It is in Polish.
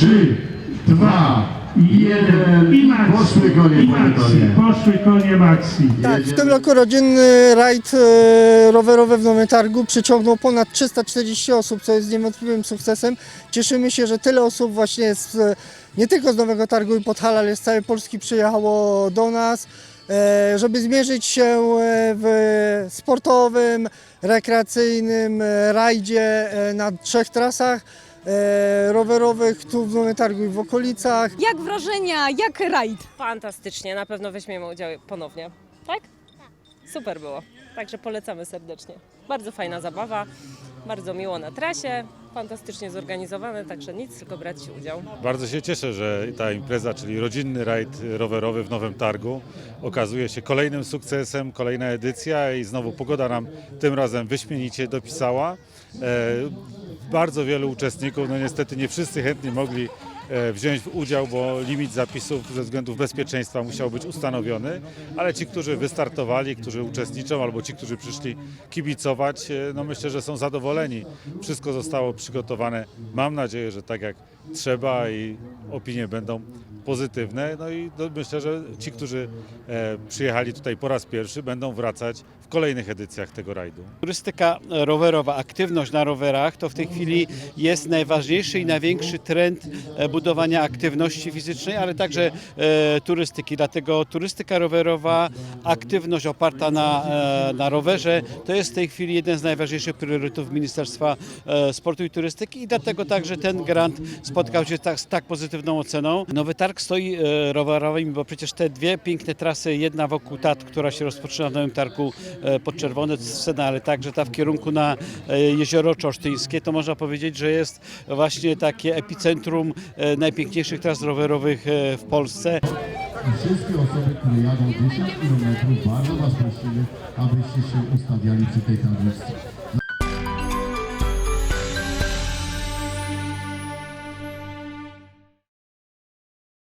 Trzy, dwa, jeden. I Maxi. Poszły konie, I Maxi. konie. Poszły konie Maxi. Tak, w tym roku rodzinny rajd e, rowerowy w Nowym Targu przyciągnął ponad 340 osób, co jest niewątpliwym sukcesem. Cieszymy się, że tyle osób właśnie z, e, nie tylko z Nowego Targu i Podhala, ale z całej Polski przyjechało do nas, e, żeby zmierzyć się w sportowym, rekreacyjnym rajdzie e, na trzech trasach e, rowerowych tu w Nowym Targu i w okolicach. Jak wrażenia, jak rajd? Fantastycznie, na pewno weźmiemy udział ponownie. Tak? Super było. Także polecamy serdecznie. Bardzo fajna zabawa, bardzo miło na trasie, fantastycznie zorganizowane, także nic, tylko brać udział. Bardzo się cieszę, że ta impreza, czyli rodzinny rajd rowerowy w Nowym Targu, okazuje się kolejnym sukcesem, kolejna edycja i znowu pogoda nam tym razem wyśmienicie dopisała. E, bardzo wielu uczestników, no niestety nie wszyscy chętnie mogli wziąć w udział, bo limit zapisów ze względów bezpieczeństwa musiał być ustanowiony, ale ci, którzy wystartowali, którzy uczestniczą albo ci, którzy przyszli kibicować, e, no myślę, że są zadowoleni. Wszystko zostało przygotowane. Mam nadzieję, że tak jak trzeba i opinie będą pozytywne. No i myślę, że ci, którzy e, przyjechali tutaj po raz pierwszy, będą wracać w kolejnych edycjach tego rajdu. Turystyka rowerowa, aktywność na rowerach to w tej chwili jest najważniejszy i największy trend e, budowania aktywności fizycznej, ale także e, turystyki. Dlatego turystyka rowerowa, aktywność oparta na, e, na rowerze to jest w tej chwili jeden z najważniejszych priorytetów Ministerstwa e, Sportu i Turystyki i dlatego także ten grant spotkał się tak, z tak pozytywną oceną. Nowy Targ stoi rowerowymi, bo przecież te dwie piękne trasy, jedna wokół Tat, która się rozpoczyna w Nowym Targu pod Czerwone Scena, ale także ta w kierunku na Jezioro Czosztyńskie, to można powiedzieć, że jest właśnie takie epicentrum najpiękniejszych tras rowerowych e, w Polsce. Wszystkie osoby, które jadą 10 km, bardzo Was prosimy, abyście się ustawiali przy tej tablicy.